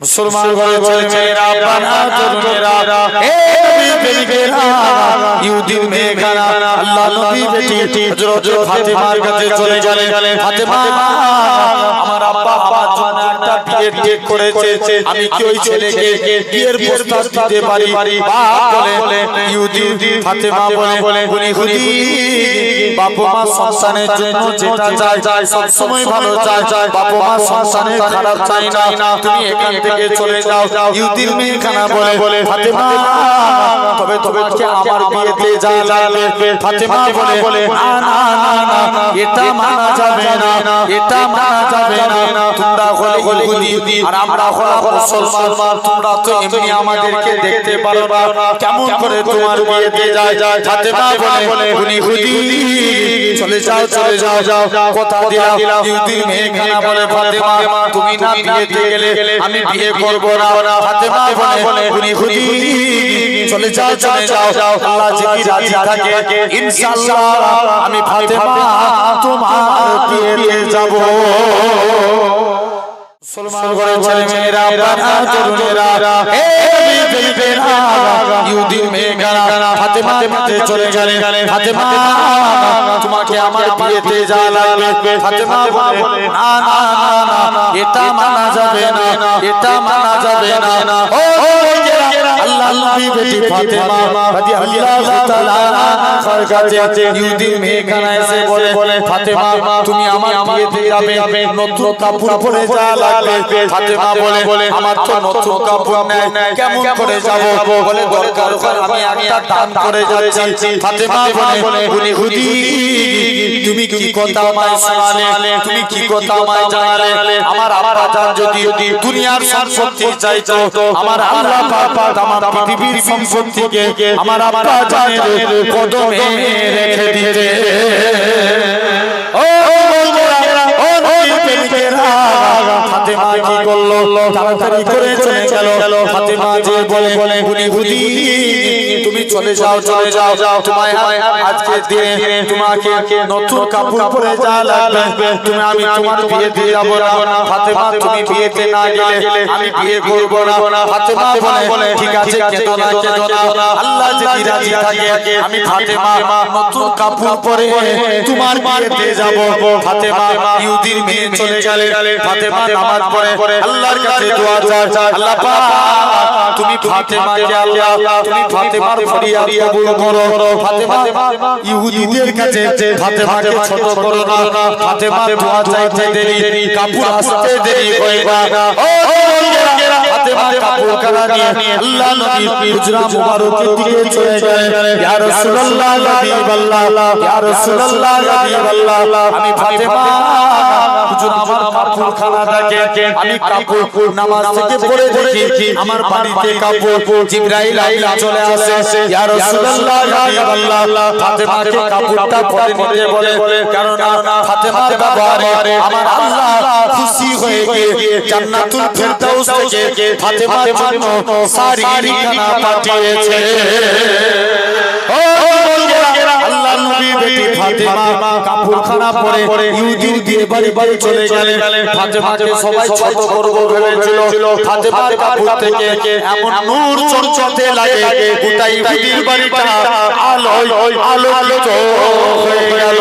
মুসলমান ঘরে ছেলে মেয়েরা বানা তরুণেরা হে নবী প্রেমিকেরা ইহুদি আল্লাহ নবী বেটি হযরত ফাতেমার কাছে চলে ফাতেমা আমার আব্বা আমার জন্য একটা বিয়ে ঠিক করেছে আমি কি ওই ছেলেকে বিয়ের প্রস্তাব দিতে পারি? বাপ বলে ইহুদি ফাতেমা বলে উনি হুদি বাপ মা সন্তানের জন্য যেটা চায় সব সময় ভালো চায়। বাপ মা সন্তানের খারাপ চায় না। তুমি এখান থেকে চলে যাও। বলে বলে ফাতেমা তবে তোমাকে আমার বিয়েতে যা লাগবে ফাতেমা বলে বলে না না না না এটা মানা যাবে না। এটা মানা যাবে না। তোমরা হলে ইহুদি আর আমরা হলাম মুসলমান। তোমরা তো এমনি আমাদেরকে দেখতে পারো না। কেমন করে তোমার বিয়েতে যায়? যায়? ফাতেমা বলে বলে উনি হুদি চলে যাও চলে যাও যাও কথা দিলাম ইউদির মেয়ে খানা বলে ফাতেমা তুমি না বিয়েতে গেলে আমি বিয়ে করব না। ফাতেমা বলে বলে উনি হুদি চলে যাও চলে যাও আল্লাহ যদি রাজি থাকে। ইনশাআল্লাহ আমি ফাতেমা তোমার বিয়েতে যাব। মুসলমান ঘরে ছেলে মেয়েরা বানা তরুণেরা হে বেবিরা ইহুদি মেয়েরা চলে তোমাকে আমার বিয়েতে যা লাগবে ফাতেমা বলে না না না না এটা মানা যাবে না এটা মানা যাবে না। ও আল্লাহ ফাতেমা রাদিয়াল্লাহু তাআলা আনহার কাছে ইহুদি মেয়েখানা এসে বলে বলে ফাতেমা তুমি আমার বিয়েতে যাবে নতুন কাপড় পরে যা লাগবে ফাতেমা বলে বলে আমার তো নতুন কাপড় নেই কেমন করে যাব বলে দরকার আমি একটা দান করে যাচ্ছি ফাতেমা বলে উনি হুদি তুমি কি কথা আমায় শোনালে তুমি কি কথা আমায় জানালে আমার আব্বা জান যদি দুনিয়ার সম্পত্তি চাইতো আমার আল্লাহ পাক আমার পৃথিবীর সম্পত্তিকে আমার আব্বা কদমে রেখে দিতে ফাতেমা কি করল? তাড়াতাড়ি করে চলে গেল। ফাতেমা যে বলে বলে গুনি গুদি তুমি চলে যাও চলে যাও। যাও। তোমায় আজকে দিনে তোমাকে নতুন কাপড় পরে যা লাগবে তুমি আমি তোমার বিয়ে দিয়ে যাব না। ফাতেমা তুমি বিয়েতে না গেলে আমি বিয়ে করব না। ফাতেমা বলে ঠিক আছে কেঁদো না কেঁদো না আল্লাহ যদি রাজি থাকে আমি ফাতেমা নতুন কাপড় পরে তোমার বিয়েতে যাব। ফাতেমা ইহুদির মেয়ে চলে গেলে ফাতেমা নামাজ পড়ে আল্লাহর কাছে দোয়া চায় আল্লাহ পাক, তুমি ফাতেমাকে আল্লাহ, তুমি ফাতেমার ফরিয়াদ কবুল করো। ফাতেমা, ইহুদিদের কাছে ফাতেমাকে ছোট করো না। ফাতেমা দোয়া চাইতে দেরি, কাপড় আসতে দেরি হয় ও ফাতেমা কাপড় কানা নিয়ে আল্লাহ নবী হুজরা মুবারকের দিকে চলে গেলেন। ইয়া রাসূলুল্লাহ হাবিবাল্লাহ ইয়া রাসূলুল্লাহ হাবিবাল্লাহ আমি ফাতেমা আমার কাপড় খানা দেখে আমি কাপড় নামাজ থেকে পড়ে দেখি আমার বাড়িতে কাপড় জিবরাইল আইলা চলে আসে ইয়া রাসূলুল্লাহ হাবিবাল্লাহ ফাতেমাকে কাপড়টা পরে নিতে বলে কারণ ফাতেমার ব্যবহারে আমার আল্লাহ খুশি হয়ে গিয়ে জান্নাতুল ফেরদাউস থেকে ফাতেমার জন্য শাড়ি কানা পাঠিয়েছে। কাপড়খানা পরে ইহুদি বিয়ে বাড়ি বাড়ি চলে গেলে ফাতেমাকে সবাই ছোট করব ভেবেছিল ফাতেমার কাপড় থেকে এমন নূর চমচতে লাগে। গোটা ইহুদির বাড়িটা আলো আলো আলো হয়ে গেল।